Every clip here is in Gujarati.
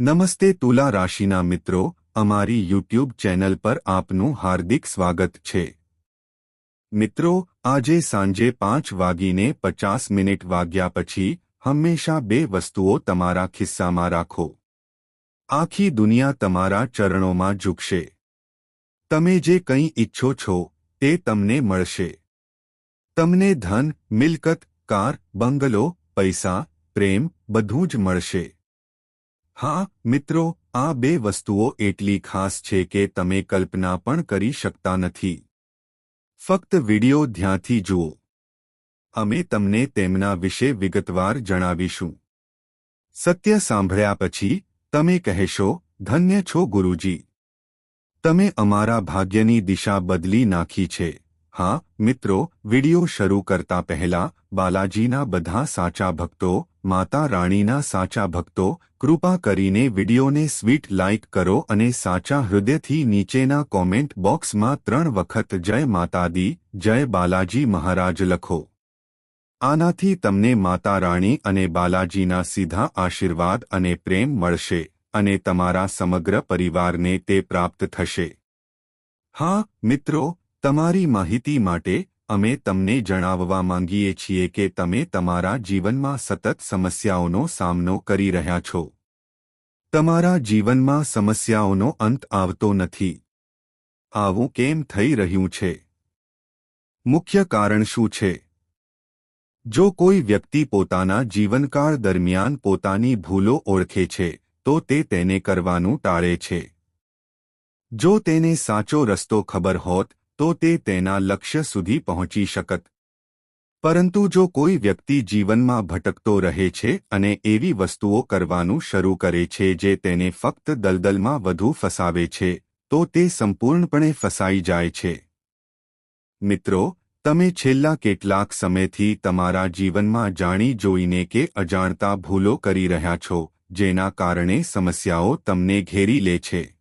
નમસ્તે તુલા રાશિના મિત્રો, અમારી યુટ્યુબ ચેનલ પર આપનું હાર્દિક સ્વાગત છે. મિત્રો, આજે સાંજે પાંચ વાગીને પચાસ મિનિટ વાગ્યા પછી હંમેશા બે વસ્તુઓ તમારા ખિસ્સામાં રાખો. આખી દુનિયા તમારા ચરણોમાં ઝૂકશે. તમે જે કંઈ ઈચ્છો છો, તે તમને મળશે. તમને ધન, મિલકત, કાર, બંગલો, પૈસા, પ્રેમ બધું જ મળશે. હા, મિત્રો, આ બે વસ્તુઓ એટલી ખાસ છે કે તમે કલ્પના પણ કરી શકતા નથી. ફક્ત વિડિયો ધ્યાનથી જુઓ. અમે તમને તેમના વિશે વિગતવાર જણાવીશું. સત્ય સાંભળ્યા પછી, તમે કહેશો, ધન્ય છો, ગુરુજી. તમે અમારા ભાગ્યની દિશા બદલી નાખી છે. હા, મિત્રો, વિડિયો શરૂ કરતા પહેલા, બાલાજીના બધા સાચા ભક્તો, માતા રાણીના સાચા ભક્તો કૃપા કરીને વિડિયોને સ્વીટ લાઇક કરો અને સાચા હૃદયથી નીચેના કોમેન્ટ બોક્સમાં ત્રણ વખત જય માતાદી, જય બાલાજી મહારાજ લખો. આનાથી તમને માતા રાણી અને બાલાજીના સીધા આશીર્વાદ અને પ્રેમ મળશે અને તમારા સમગ્ર પરિવારને તે પ્રાપ્ત થશે. હા, મિત્રો, તમારી માહિતી માટે અમે તમને જણાવવા માંગીએ છીએ કે તમે તમારા જીવનમાં સતત સમસ્યાઓનો સામનો કરી રહ્યા છો. તમારા જીવનમાં સમસ્યાઓનો અંત આવતો નથી. આવું કેમ થઈ રહ્યું છે? મુખ્ય કારણ શું છે? જો કોઈ વ્યક્તિ પોતાના જીવનકાળ દરમિયાન પોતાની ભૂલો ઓળખે છે, તો તે તેને કરવાનું ટાળે છે. જો તેને સાચો રસ્તો ખબર હોત, તો તે તેના લક્ષ્ય સુધી પહોંચી શકત. પરંતુ જો કોઈ વ્યક્તિ જીવનમાં ભટકતો રહે છે અને એવી વસ્તુઓ કરવાનું શરૂ કરે છે જે તેને ફક્ત દલદલમાં વધુ ફસાવે છે, તો તે સંપૂર્ણપણે ફસાઈ જાય છે. મિત્રો, તમે છેલ્લા કેટલાક સમયથી તમારા જીવનમાં જાણી જોઈને કે અજાણતા ભૂલો કરી રહ્યા છો, જેના કારણે સમસ્યાઓ તમને ઘેરી લે છે.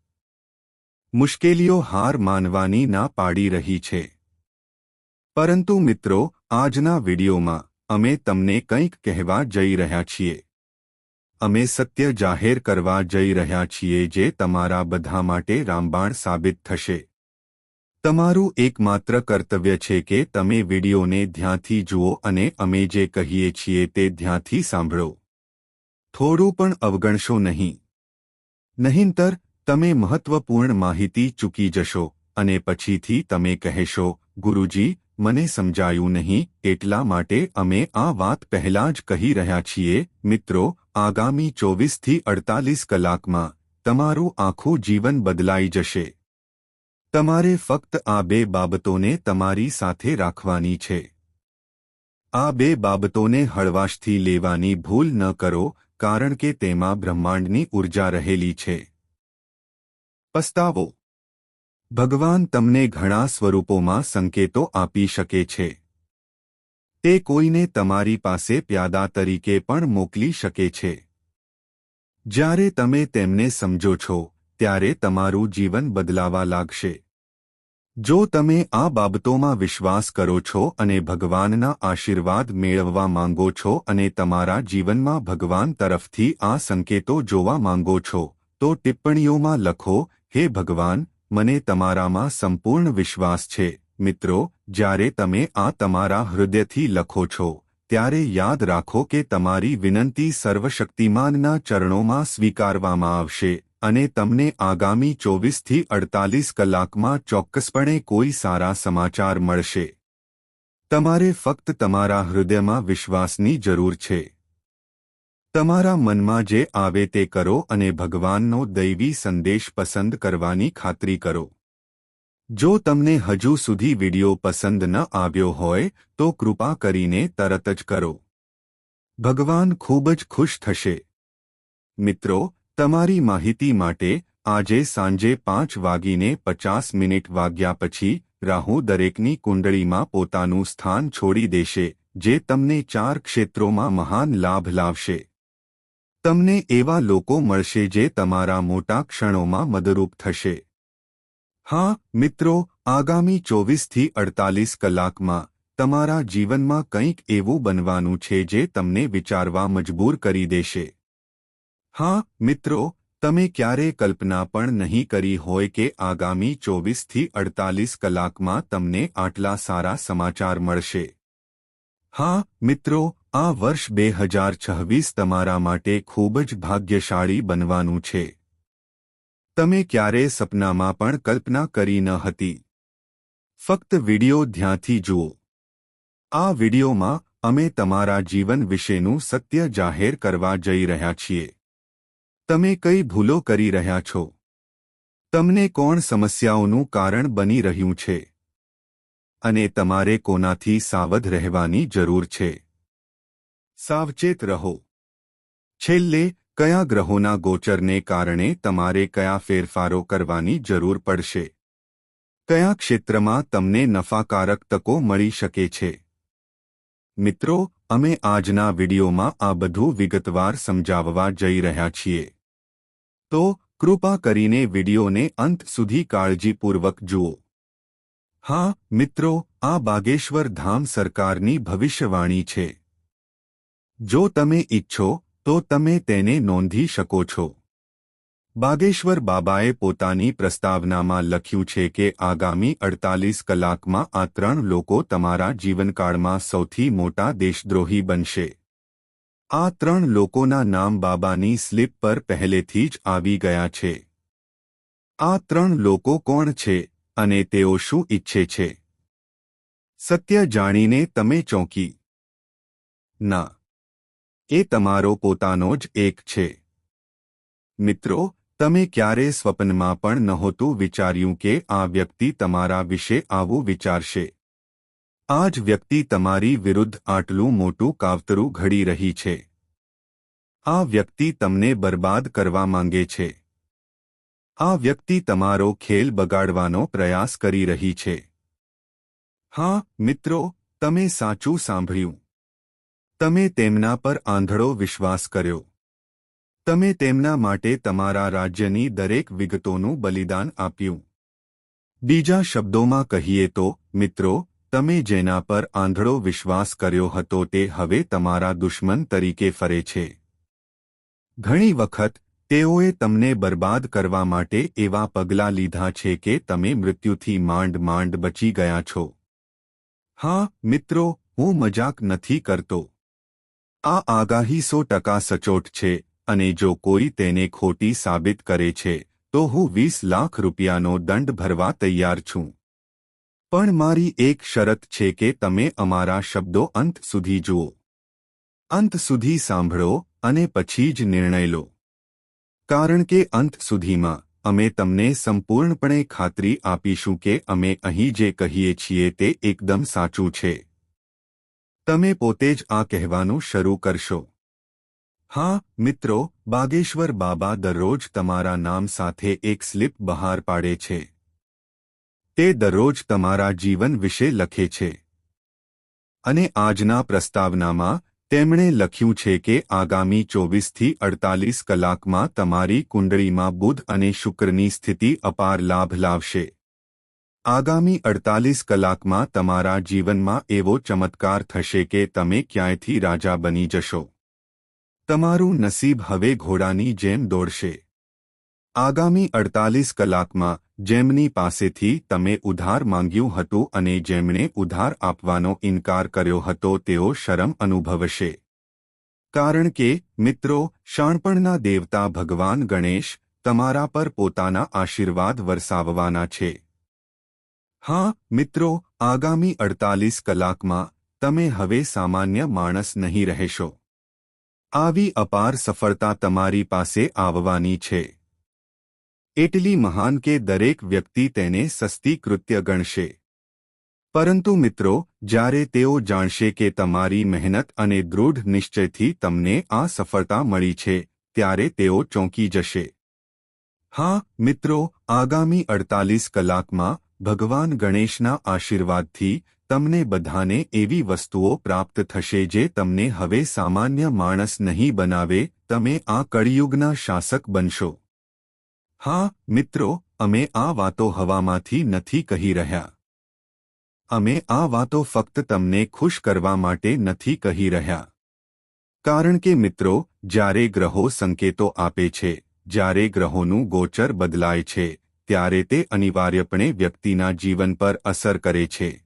મુશ્કેલીઓ હાર માનવાની ના પાડી રહી છે. પરંતુ મિત્રો આજના વિડીયોમાં અમે તમને કંઈક કહેવા જઈ રહ્યા છીએ. અમે સત્ય જાહેર કરવા જઈ રહ્યા છીએ જે તમારા બધા માટે રામબાણ સાબિત થશે. તમારું એકમાત્ર કર્તવ્ય છે કે તમે વિડીયોને ધ્યાનથી જુઓ અને અમે જે કહીએ છીએ તે ધ્યાનથી સાંભળો. થોડું પણ અવગણશો નહીં. નહીંતર, તમે મહત્વપૂર્ણ માહિતી ચૂકી જશો અને પછીથી તમે કહેશો, ગુરુજી મને સમજાયું નહીં એટલા માટે અમે આ વાત પહેલા જ કહી રહ્યા છીએ, મિત્રો, આગામી ચોવીસથી અડતાલીસ કલાકમાં તમારું આખું જીવન બદલાઈ જશે. તમારે ફક્ત આ બે બાબતોને તમારી સાથે રાખવાની છે. આ બે બાબતોને હળવાશથી લેવાની ભૂલ ન કરો, કારણ કે તેમાં બ્રહ્માંડની ઊર્જા રહેલી છે. પસ્તાવો. ભગવાન તમને ઘણા સ્વરૂપોમાં સંકેતો આપી શકે છે. તે કોઈને તમારી પાસે પ્યાદા તરીકે પણ મોકલી શકે છે. જ્યારે તમે તેમને સમજો છો, ત્યારે તમારું જીવન બદલાવા લાગશે. જો તમે આ બાબતોમાં વિશ્વાસ કરો છો અને ભગવાનના આશીર્વાદ મેળવવા માંગો છો અને તમારા જીવનમાં ભગવાન તરફથી આ સંકેતો જોવા માંગો છો, તો ટિપ્પણીઓમાં લખો, હે ભગવાન મને તમારામાં સંપૂર્ણ વિશ્વાસ છે. મિત્રો, જ્યારે તમે આ તમારા હૃદયથી લખો છો, ત્યારે યાદ રાખો કે તમારી વિનંતી સર્વશક્તિમાનના ચરણોમાં સ્વીકારવામાં આવશે અને તમને આગામી ચોવીસથી અડતાલીસ કલાકમાં ચોક્કસપણે કોઈ સારા સમાચાર મળશે. તમારે ફક્ત તમારા હૃદયમાં વિશ્વાસની જરૂર છે. તમારા મનમાં જે આવે તે કરો અને ભગવાનનો દૈવી સંદેશ પસંદ કરવાની ખાતરી કરો. જો તમને હજુ સુધી વિડિયો પસંદ ન આવ્યો હોય, તો કૃપા કરીને તરત જ કરો. ભગવાન ખૂબ જ ખુશ થશે. મિત્રો, તમારી માહિતી માટે આજે સાંજે પાંચ વાગીને પચાસ મિનિટ વાગ્યા પછી રાહુ દરેકની કુંડળીમાં પોતાનું સ્થાન છોડી દેશે, જે તમને ચાર ક્ષેત્રોમાં મહાન લાભ લાવશે. તમને એવા લોકો મળશે જે તમારા મોટા ક્ષણોમાં મદરૂપ થશે. હા, મિત્રો, આગામી ચોવીસથી અડતાલીસ કલાકમાં તમારા જીવનમાં કંઈક એવું બનવાનું છે જે તમને વિચારવા મજબૂર કરી દેશે. હા, મિત્રો, તમે ક્યારે કલ્પના પણ નહીં કરી હોય કે આગામી ચોવીસથી અડતાલીસ કલાકમાં તમને આટલા સારા સમાચાર મળશે. હા, મિત્રો આ વર્ષ બે હજાર છવ્વીસ તમારા માટે ખૂબ જ ભાગ્યશાળી બનવાનું છે. તમે ક્યારે સપનામાં પણ કલ્પના કરી ન હતી. ફક્ત વિડિયો ધ્યાનથી જુઓ. આ વિડિયોમાં અમે તમારા જીવન વિશેનું સત્ય જાહેર કરવા જઈ રહ્યા છીએ. તમે કઈ ભૂલો કરી રહ્યા છો? તમને કોણ સમસ્યાઓનું કારણ બની રહ્યું છે? અને તમારે કોનાથી સાવધ રહેવાની જરૂર છે? સાવચેત રહો. છેલ્લે, કયા ગ્રહોના ગોચરને કારણે તમારે કયા ફેરફારો કરવાની જરૂર પડશે? કયા ક્ષેત્રમાં તમને નફાકારક તકો મળી શકે છે? મિત્રો, અમે આજના વિડીયોમાં આ બધું વિગતવાર સમજાવવા જઈ રહ્યા છીએ. તો, કૃપા કરીને વિડીયોને અંત સુધી કાળજીપૂર્વક જુઓ. હા, મિત્રો, આ બાગેશ્વર ધામ સરકારની ભવિષ્યવાણી છે. જો તમે ઈચ્છો, તો તમે તેને નોંધી શકો છો. બાગેશ્વર બાબાએ પોતાની પ્રસ્તાવનામાં લખ્યું છે કે આગામી અડતાલીસ કલાકમાં આ ત્રણ લોકો તમારા જીવનકાળમાં સૌથી મોટા દેશદ્રોહી બનશે. આ ત્રણ લોકોના નામ બાબાની સ્લીપ પર પહેલેથી જ આવી ગયા છે. આ ત્રણ લોકો કોણ છે અને તેઓ શું ઈચ્છે છે? સત્ય જાણીને તમે ચોંકી. ના. એ તમારો પોતાનો જ એક છે. મિત્રો, તમે ક્યારે સ્વપ્નમાં પણ નહોતું વિચાર્યું કે આ વ્યક્તિ તમારા વિશે આવું વિચારશે? આ જ વ્યક્તિ તમારી વિરુદ્ધ આટલું મોટું કાવતરું ઘડી રહી છે. આ વ્યક્તિ તમને બરબાદ કરવા માંગે છે. આ વ્યક્તિ તમારો ખેલ બગાડવાનો પ્રયાસ કરી રહી છે. હા, મિત્રો, તમે સાચું સાંભળ્યું. તમે તેમના પર આંધળો વિશ્વાસ કર્યો. તમે તેમના માટે તમારા રાજ્યની દરેક વિગતોનું બલિદાન આપ્યું. બીજા શબ્દોમાં કહીએ તો, મિત્રો, તમે જેના પર આંધળો વિશ્વાસ કર્યો હતો તે હવે તમારા દુશ્મન તરીકે ફરે છે. ઘણી વખત, તેઓએ તમને બરબાદ કરવા માટે એવા પગલાં લીધા છે કે તમે મૃત્યુથી માંડ માંડ બચી ગયા છો. હા, મિત્રો, હું મજાક નથી કરતો. આ આગાહી સો ટકા સચોટ છે અને જો કોઈ તેને ખોટી સાબિત કરે છે, તો હું વીસ લાખ રૂપિયાનો દંડ ભરવા તૈયાર છું. પણ મારી એક શરત છે કે તમે અમારા શબ્દો અંત સુધી જુઓ. અંત સુધી સાંભળો અને પછી જ નિર્ણય લો. કારણ કે અંત સુધીમાં અમે તમને સંપૂર્ણપણે ખાતરી આપીશું કે અમે અહીં જે કહીએ છીએ તે એકદમ સાચું છે. તમે પોતે જ આ કહેવાનું શરૂ કરશો. હા, મિત્રો, બાગેશ્વર બાબા દરરોજ તમારા નામ સાથે એક સ્લિપ બહાર પાડે છે. તે દરરોજ તમારા જીવન વિશે લખે છે. અને આજના પ્રસ્તાવનામાં તેમણે લખ્યું છે કે આગામી ચોવીસથી અડતાલીસ કલાકમાં તમારી કુંડળીમાં બુધ અને શુક્રની સ્થિતિ અપાર લાભ લાવશે. આગામી અડતાલીસ કલાકમાં તમારા જીવનમાં એવો ચમત્કાર થશે કે તમે ક્યાંયથી રાજા બની જશો. તમારું નસીબ હવે ઘોડાની જેમ દોડશે. આગામી અડતાલીસ કલાકમાં જેમની પાસેથી તમે ઉધાર માંગ્યું હતું અને જેમણે ઉધાર આપવાનો ઇનકાર કર્યો હતો તેઓ શરમ અનુભવશે. કારણ કે, મિત્રો શાણપણના દેવતા ભગવાન ગણેશ તમારા પર પોતાના આશીર્વાદ વરસાવવાના છે. હા, મિત્રો, આગામી અડતાલીસ કલાકમાં તમે હવે સામાન્ય માણસ નહીં રહેશો. આવી અપાર સફળતા તમારી પાસે આવવાની છે. એટલી મહાન કે દરેક વ્યક્તિ તેને સસ્તી કૃત્ય ગણશે. પરંતુ મિત્રો, જ્યારે તેઓ જાણશે કે તમારી મહેનત અને દૃઢ નિશ્ચયથી તમને આ સફળતા મળી છે, ત્યારે તેઓ ચોંકી જશે. હા, મિત્રો, આગામી અડતાલીસ કલાકમાં ભગવાન ગણેશના આશીર્વાદથી તમને બધાને એવી વસ્તુઓ પ્રાપ્ત થશે જે તમને હવે સામાન્ય માણસ નહીં બનાવે, તમે આ કળિયુગના શાસક બનશો. હા, મિત્રો, અમે આ વાતો હવામાંથી નથી કહી રહ્યા. અમે આ વાતો ફક્ત તમને ખુશ કરવા માટે નથી કહી રહ્યા. કારણ કે મિત્રો, જ્યારે ગ્રહો સંકેતો આપે છે, જ્યારે ગ્રહોનું ગોચર બદલાય છે ત્યારે તે અનિવાર્યપણે વ્યક્તિના જીવન પર અસર કરે છે.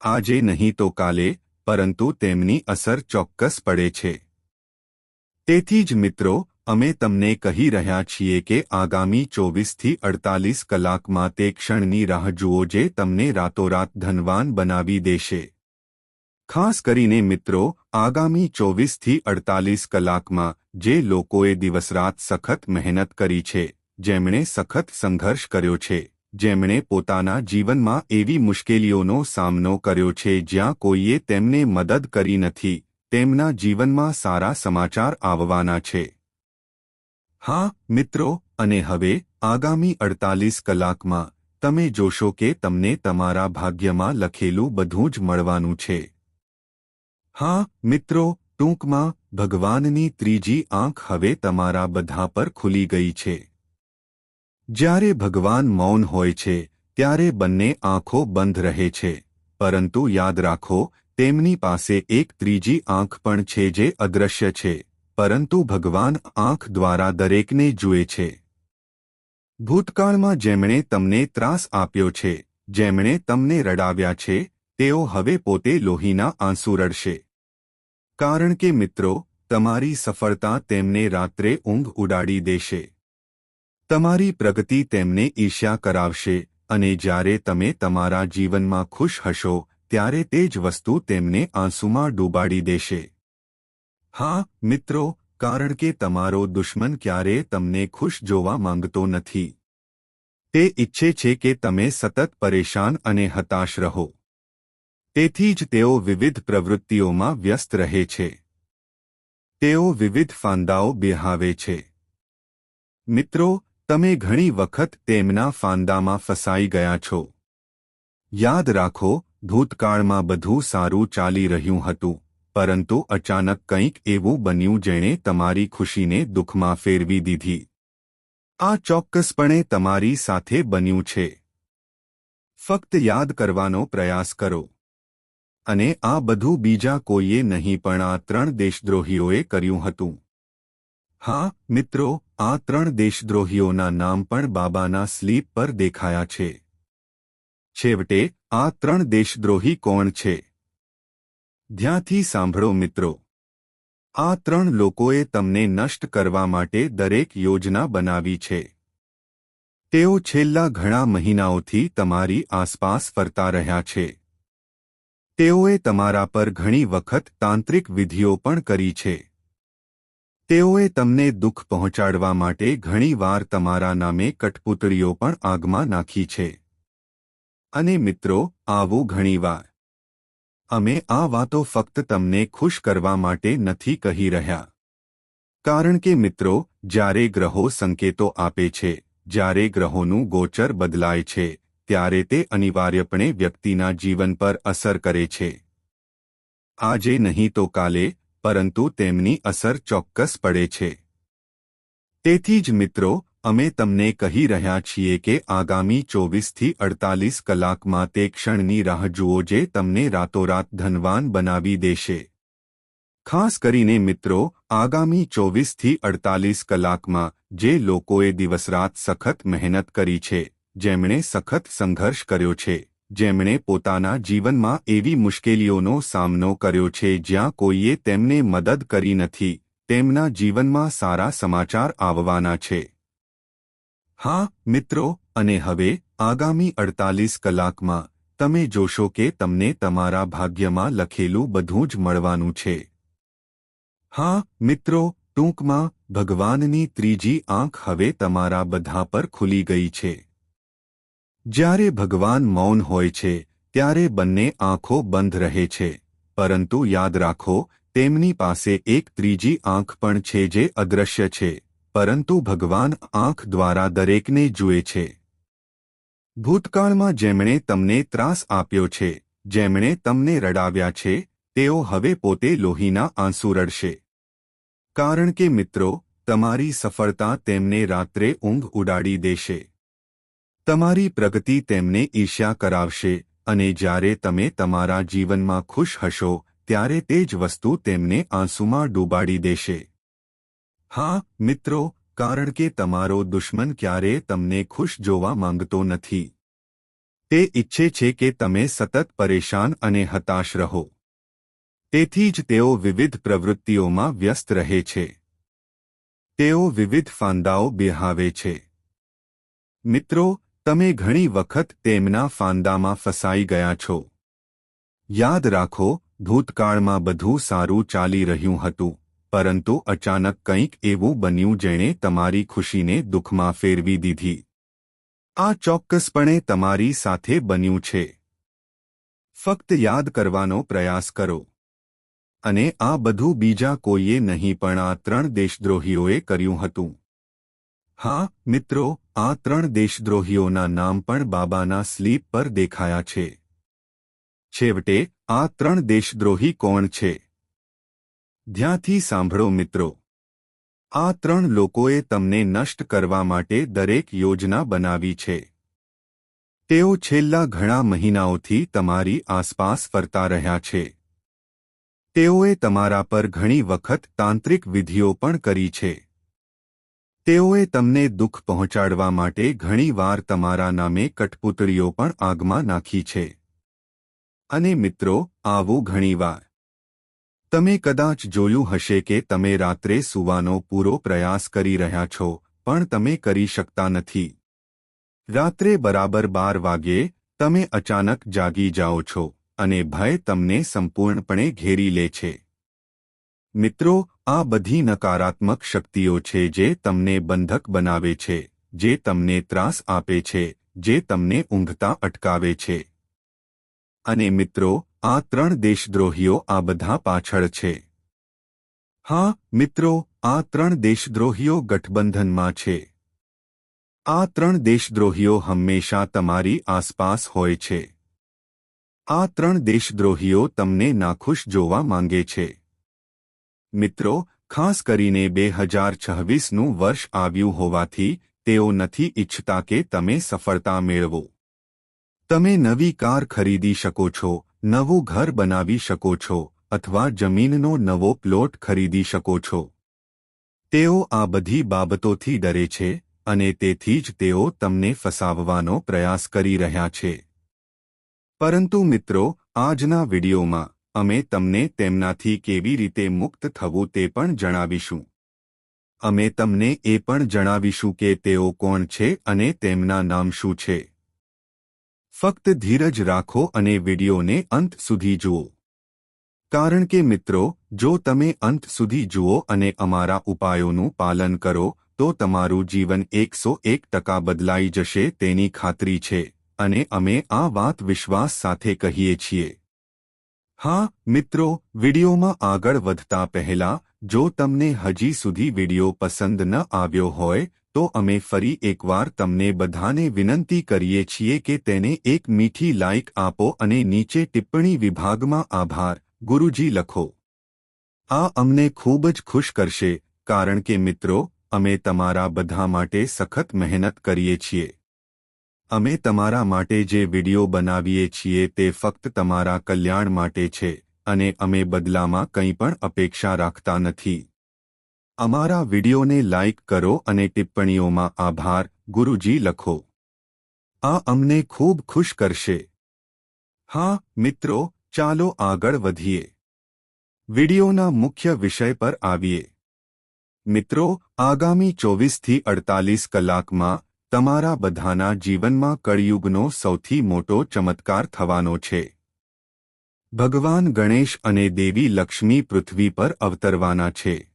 આજે નહીં તો કાલે, પરંતુ તેમની અસર ચોક્કસ પડે છે. તેથી જ મિત્રો, અમે તમને કહી રહ્યા છીએ કે આગામી ચોવીસથી અડતાલીસ કલાકમાં તે ક્ષણની રાહ જુઓ જે તમને રાતોરાત ધનવાન બનાવી દેશે. ખાસ કરીને મિત્રો, આગામી ચોવીસથી અડતાલીસ કલાકમાં, જે લોકોએ દિવસરાત સખત મહેનત કરી છે. જેમણે સખત સંઘર્ષ કર્યો છે, જેમણે પોતાના જીવનમાં એવી મુશ્કેલીઓનો સામનો કર્યો છે જ્યાં કોઈએ તેમને મદદ કરી નથી, તેમના જીવનમાં સારા સમાચાર આવવાના છે. હા, મિત્રો, અને હવે આગામી અડતાલીસ કલાકમાં તમે જોશો કે તમને તમારા ભાગ્યમાં લખેલું બધું જ મળવાનું છે. હા, મિત્રો, ટૂંકમાં ભગવાનની ત્રીજી આંખ હવે તમારા બધા પર ખુલી ગઈ છે. જ્યારે ભગવાન મૌન હોય છે, ત્યારે બંને આંખો બંધ રહે છે. પરંતુ યાદ રાખો, તેમની પાસે એક ત્રીજી આંખ પણ છે જે અદૃશ્ય છે, પરંતુ ભગવાન આંખ દ્વારા દરેકને જુએ છે. ભૂતકાળમાં જેમણે તમને ત્રાસ આપ્યો છે, જેમણે તમને રડાવ્યા છે, તેઓ હવે પોતે લોહીના આંસુ રડશે. કારણ કે મિત્રો, તમારી સફળતા તેમને રાત્રે ઊંઘ ઉડાડી દેશે. તમારી પ્રગતિ તેમને ઈર્ષ્યા કરાવશે, અને જ્યારે તમે તમારા જીવનમાં ખુશ હશો, ત્યારે તે જ વસ્તુ તેમને આંસુમાં ડૂબાડી દેશે. હા, મિત્રો, કારણ કે તમારો દુશ્મન ક્યારે તમને ખુશ જોવા માંગતો નથી. તે ઈચ્છે છે કે તમે સતત પરેશાન અને હતાશ રહો. તેથી જ તેઓ વિવિધ પ્રવૃત્તિઓમાં વ્યસ્ત રહે છે. તેઓ વિવિધ ફાંદાઓ બેહાવે છે. મિત્રો તમે ઘણી વખત તેમના ફાંદામાં ફસાઈ ગયા છો. યાદ રાખો, ભૂતકાળમાં બધું સારું ચાલી રહ્યું હતું, પરંતુ અચાનક કંઈક એવું બન્યું જેણે તમારી ખુશીને દુઃખમાં ફેરવી દીધી. આ ચોક્કસપણે તમારી સાથે બન્યું છે. ફક્ત યાદ કરવાનો પ્રયાસ કરો. અને આ બધું બીજા કોઈએ નહીં પણ આ ત્રણ દેશદ્રોહીઓએ કર્યું હતું. હા, મિત્રો, આ ત્રણ દેશદ્રોહીઓના નામ પણ બાબાના સ્લીપ પર દેખાયા છે. છેવટે, આ ત્રણ દેશદ્રોહી કોણ છે? ધ્યાંથી સાંભળો, મિત્રો. આ ત્રણ લોકોએ તમને નષ્ટ કરવા માટે દરેક યોજના બનાવી છે. તેઓ છેલ્લા ઘણા મહિનાઓથી તમારી આસપાસ ફરતા રહ્યા છે. તેઓએ તમારા પર ઘણી વખત તાંત્રિક વિધિઓ પણ કરી છે. તેઓએ તમને દુઃખ પહોંચાડવા માટે ઘણીવાર તમારા નામે કઠપુતળીઓ પણ આગમાં નાખી છે. અને મિત્રો, આવું ઘણીવાર અમે આ વાતો ફક્ત તમને ખુશ કરવા માટે નથી કહી રહ્યા. કારણ કે મિત્રો, જ્યારે ગ્રહો સંકેતો આપે છે, જ્યારે ગ્રહોનું ગોચર બદલાય છે, ત્યારે તે અનિવાર્યપણે વ્યક્તિના જીવન પર અસર કરે છે. આજે નહીં તો કાલે પરંતુ તેમની અસર ચોક્કસ પડે છે. તેથી જ મિત્રો, અમે તમને કહી રહ્યા છીએ કે આગામી ચોવીસથી અડતાલીસ કલાકમાં તે ક્ષણની રાહ જુઓ જે તમને રાતોરાત ધનવાન બનાવી દેશે. ખાસ કરીને મિત્રો, આગામી ચોવીસથી અડતાલીસ કલાકમાં, જે લોકોએ દિવસરાત સખત મહેનત કરી છે, જેમણે સખત સંઘર્ષ કર્યો છે. જેમણે પોતાના જીવનમાં એવી મુશ્કેલીઓનો સામનો કર્યો છે જ્યાં કોઈએ તેમને મદદ કરી નથી, તેમના જીવનમાં સારા સમાચાર આવવાના છે. હા, મિત્રો, અને હવે આગામી અડતાલીસ કલાકમાં તમે જોશો કે તમને તમારા ભાગ્યમાં લખેલું બધું જ મળવાનું છે. હા, મિત્રો, ટૂંકમાં ભગવાનની ત્રીજી આંખ હવે તમારા બધા પર ખુલી ગઈ છે. જ્યારે ભગવાન મૌન હોય છે, ત્યારે બંને આંખો બંધ રહે છે. પરંતુ યાદ રાખો, તેમની પાસે એક ત્રીજી આંખ પણ છે જે અદૃશ્ય છે, પરંતુ ભગવાન આંખ દ્વારા દરેકને જુએ છે. ભૂતકાળમાં જેમણે તમને ત્રાસ આપ્યો છે, જેમણે તમને રડાવ્યા છે, તેઓ હવે પોતે લોહીના આંસુ રડશે. કારણ કે મિત્રો, તમારી સફળતા તેમને રાત્રે ઊંઘ ઉડાડી દેશે. તમારી પ્રગતિ તેમને ઈર્ષ્યા કરાવશે અને જ્યારે તમે તમારા જીવનમાં ખુશ હશો, ત્યારે તે જ વસ્તુ તેમને આંસુમાં ડૂબાડી દેશે. હા, મિત્રો, કારણ કે તમારો દુશ્મન ક્યારેય તમને ખુશ જોવા માંગતો નથી. તે ઈચ્છે છે કે તમે સતત પરેશાન અને હતાશ રહો. તેથી જ તેઓ વિવિધ પ્રવૃત્તિઓમાં વ્યસ્ત રહે છે. તેઓ વિવિધ ફાંદાઓ બેહાવે છે. મિત્રો તમે ઘણી વખત તેમના ફાંદામાં ફસાઈ ગયા છો. યાદ રાખો, ભૂતકાળમાં બધું સારું ચાલી રહ્યું હતું, પરંતુ અચાનક કંઈક એવું બન્યું જેણે તમારી ખુશીને દુઃખમાં ફેરવી દીધી. આ ચોક્કસપણે તમારી સાથે બન્યું છે. ફક્ત યાદ કરવાનો પ્રયાસ કરો. અને આ બધું બીજા કોઈએ નહીં પણ આ ત્રણ દેશદ્રોહીઓએ કર્યું હતું. હા, મિત્રો, આ ત્રણ દેશદ્રોહીઓના નામ પણ બાબાના સ્લીપ પર દેખાયા છે. છેવટે, આ ત્રણ દેશદ્રોહી કોણ છે? ધ્યાંથી સાંભળો, મિત્રો. આ ત્રણ લોકોએ તમને નષ્ટ કરવા માટે દરેક યોજના બનાવી છે. તેઓ છેલ્લા ઘણા મહિનાઓથી તમારી આસપાસ ફરતા રહ્યા છે. તેઓએ તમારા પર ઘણી વખત તાંત્રિક વિધિઓ પણ કરી છે. તેઓએ તમને દુઃખ પહોંચાડવા માટે ઘણીવાર તમારા નામે કઠપુતળીઓ પણ આગમાં નાખી છે. અને મિત્રો, આવું ઘણીવાર તમે કદાચ જોયું હશે કે તમે રાત્રે સૂવાનો પૂરો પ્રયાસ કરી રહ્યા છો, પણ તમે કરી શકતા નથી. રાત્રે બરાબર બાર વાગ્યે તમે અચાનક જાગી જાઓ છો, અને ભય તમને સંપૂર્ણપણે ઘેરી લે છે. મિત્રો આ બધી નકારાત્મક શક્તિઓ છે જે તમને બંધક બનાવે છે, જે તમને ત્રાસ આપે છે, જે તમને ઊંઘતા અટકાવે છે. અને મિત્રો, આ ત્રણ દેશદ્રોહીઓ આ બધા પાછળ છે. હા, મિત્રો, આ ત્રણ દેશદ્રોહીઓ ગઠબંધનમાં છે. આ ત્રણ દેશદ્રોહીઓ હંમેશા તમારી આસપાસ હોય છે. આ ત્રણ દેશદ્રોહીઓ તમને નાખુશ જોવા માંગે છે. મિત્રો, ખાસ કરીને બે હજાર છવ્વીસનું વર્ષ આવ્યું હોવાથી તેઓ નથી ઇચ્છતા કે તમે સફળતા મેળવો. તમે નવી કાર ખરીદી શકો છો, નવું ઘર બનાવી શકો છો, અથવા જમીનનો નવો પ્લોટ ખરીદી શકો છો. તેઓ આ બધી બાબતોથી ડરે છે, અને તેથી જ તેઓ તમને ફસાવવાનો પ્રયાસ કરી રહ્યા છે. પરંતુ મિત્રો, આજના વિડીયોમાં અમે તમને તેમનાથી કેવી રીતે મુક્ત થવું તે પણ જણાવીશું. અમે તમને એ પણ જણાવીશું કે તેઓ કોણ છે અને તેમના નામ શું છે. ફક્ત ધીરજ રાખો અને વિડીયોને અંત સુધી જુઓ. કારણ કે મિત્રો, જો તમે અંત સુધી જુઓ અને અમારા ઉપાયોનું પાલન કરો, તો તમારું જીવન એકસો એક ટકા બદલાઈ જશે તેની ખાતરી છે, અને અમે આ વાત વિશ્વાસ સાથે કહીએ છીએ. હા, મિત્રો, વિડીયોમાં આગળ વધતા પહેલા, જો તમને હજી સુધી વીડિયો પસંદ ન આવ્યો હોય, તો અમે ફરી એકવાર તમને બધાને વિનંતી કરીએ છીએ કે તેને એક મીઠી લાઇક આપો અને નીચે ટિપ્પણી વિભાગમાં આભાર. ગુરુજી લખો. આ અમને ખૂબ જ ખુશ કરશે, કારણ કે મિત્રો, અમે તમારા બધા માટે સખત મહેનત કરીએ છીએ. અમે તમારા માટે જે વિડિયો બનાવીએ છીએ તે ફક્ત તમારા કલ્યાણ માટે છે, અને અમે બદલામાં કંઈ પણ અપેક્ષા રાખતા નથી. અમારા વિડિયોને લાઇક કરો અને ટિપ્પણીઓમાં આભાર, ગુરુજી લખો. આ અમને ખૂબ ખુશ કરશે. હા, મિત્રો, ચાલો આગળ વધીએ. વિડિયોના મુખ્ય વિષય પર આવીએ. મિત્રો, આગામી ચોવીસથી અડતાલીસ કલાકમાં તમારા બધાના જીવનમાં કળિયુગનો સૌથી મોટો ચમત્કાર થવાનો છે. ભગવાન ગણેશ અને દેવી લક્ષ્મી પૃથ્વી પર અવતરવાના છે.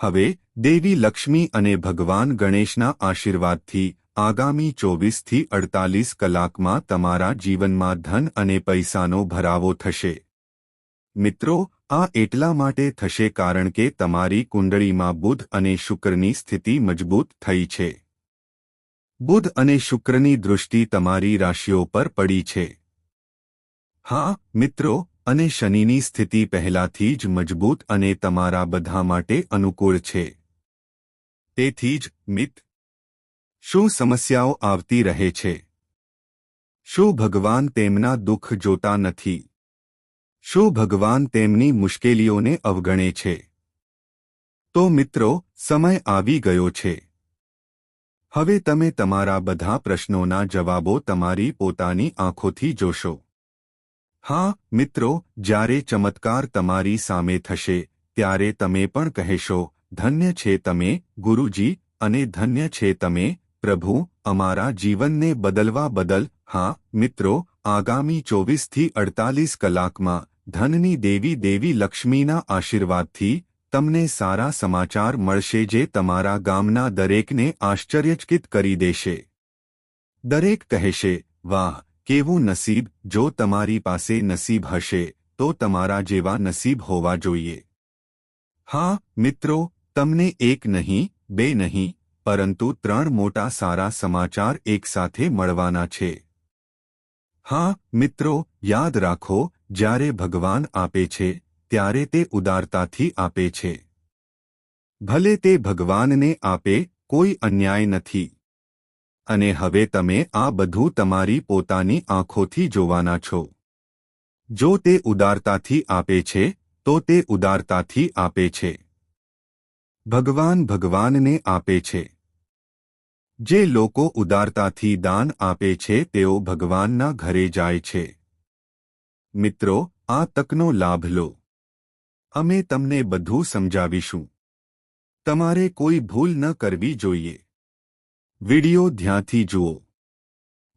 હવે, દેવી લક્ષ્મી અને ભગવાન ગણેશના આશીર્વાદથી આગામી ચોવીસથી અડતાલીસ કલાકમાં તમારા જીવનમાં ધન અને પૈસાનો ભરાવો થશે. મિત્રો, આ એટલા માટે થશે કારણ કે તમારી કુંડળીમાં બુધ અને શુક્રની સ્થિતિ મજબૂત થઈ છે. બુધ અને શુક્રની દૃષ્ટિ તમારી રાશિઓ પર પડી છે. હા, મિત્રો, અને શનિની સ્થિતિ પહેલાથી જ મજબૂત અને તમારા બધા માટે અનુકૂળ છે. તેથી જ, મિત, શું સમસ્યાઓ આવતી રહે છે? શું ભગવાન તેમના દુઃખ જોતા નથી? શું ભગવાન તેમની મુશ્કેલીઓને અવગણે છે? તો મિત્રો, સમય આવી ગયો છે. હવે તમે તમારા બધા પ્રશ્નોના જવાબો તમારી પોતાની આંખોથી જોશો. હા, મિત્રો, જ્યારે ચમત્કાર તમારી સામે થશે, ત્યારે તમે પણ કહેશો, ધન્ય છે તમે, ગુરુજી, અને ધન્ય છે તમે, પ્રભુ, અમારા જીવનને બદલવા બદલ. હા, મિત્રો, આગામી ચોવીસથી અડતાલીસ કલાકમાં ધનની દેવી દેવી લક્ષ્મીના આશીર્વાદથી તમને સારા સમાચાર મળશે જે તમારા ગામના દરેકને આશ્ચર્યચકિત કરી દેશે. દરેક કહેશે, વાહ, કેવું નસીબ, જો તમારી પાસે નસીબ હશે, તો તમારા જેવા નસીબ હોવા જોઈએ. હા, મિત્રો, તમને એક નહીં, બે નહીં, પરંતુ ત્રણ મોટા સારા સમાચાર એકસાથે મળવાના છે. હા, મિત્રો, યાદ રાખો, જ્યારે ભગવાન આપે છે ત્યારે તે ઉદારતાથી આપે છે. ભલે તે ભગવાનને આપે, કોઈ અન્યાય નથી. અને હવે તમે આ બધું તમારી પોતાની આંખોથી જોવાના છો. જો તે ઉદારતાથી આપે છે, તો તે ઉદારતાથી આપે છે. ભગવાન ભગવાનને આપે છે. જે લોકો ઉદારતાથી દાન આપે છે, તેઓ ભગવાનના ઘરે જાય છે. મિત્રો, આ તકનો લાભ લો. અમે તમને બધું સમજાવીશું. તમારે કોઈ ભૂલ ન કરવી જોઈએ. વિડિયો ધ્યાનથી જુઓ.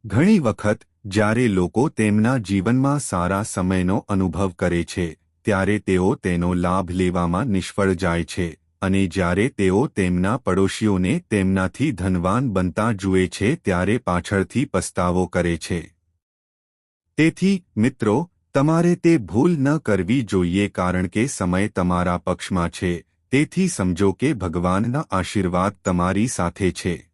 ઘણી વખત, જ્યારે લોકો તેમના જીવનમાં સારા સમયનો અનુભવ કરે છે, ત્યારે તેઓ તેનો લાભ લેવામાં નિષ્ફળ જાય છે, અને જ્યારે તેઓ તેમના પડોશીઓને તેમનાથી ધનવાન બનતા જુએ છે, ત્યારે પાછળથી પસ્તાવો કરે છે. તેથી, મિત્રો તમારે તે ભૂલ ન કરવી જોઈએ કારણ કે સમય તમારા પક્ષમાં છે. તેથી સમજો કે ભગવાનના આશીર્વાદ તમારી સાથે છે.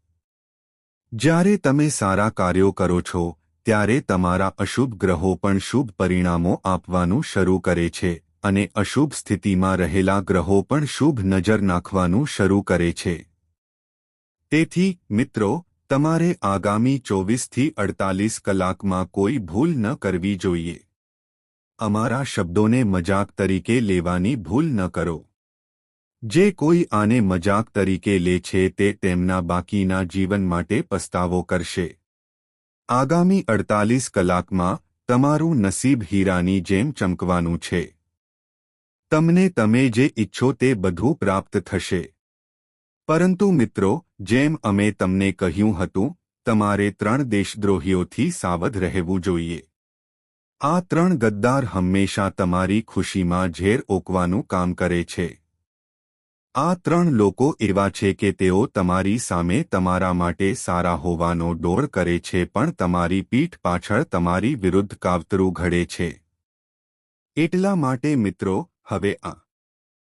જ્યારે તમે સારા કાર્યો કરો છો, ત્યારે તમારા અશુભ ગ્રહો પણ શુભ પરિણામો આપવાનું શરૂ કરે છે અને અશુભ સ્થિતિમાં રહેલા ગ્રહો પણ શુભ નજર નાખવાનું શરૂ કરે છે. તેથી, મિત્રો, તમારે આગામી ચોવીસથી અડતાલીસ કલાકમાં કોઈ ભૂલ ન કરવી જોઈએ. અમારા શબ્દોને મજાક તરીકે લેવાની ભૂલ ન કરો. જે કોઈ આને મજાક તરીકે લે છે તે તેમના બાકીના જીવન માટે પસ્તાવો કરશે. આગામી અડતાલીસ કલાકમાં તમારું નસીબ હીરાની જેમ ચમકવાનું છે. તમને તમે જે ઇચ્છો તે બધું પ્રાપ્ત થશે. પરંતુ મિત્રો, જેમ અમે તમને કહ્યું હતું, તમારે ત્રણ દેશદ્રોહીઓથી સાવધ રહેવું જોઈએ. આ ત્રણ ગદ્દાર હંમેશા તમારી ખુશીમાં ઝેર ઓકવાનું કામ કરે છે. આ ત્રણ લોકો એવા છે કે તેઓ તમારી સામે તમારા માટે સારા હોવાનો ડોળ કરે છે પણ તમારી પીઠ પાછળ તમારી વિરુદ્ધ કાવતરું ઘડે છે. એટલા માટે મિત્રો, હવે આ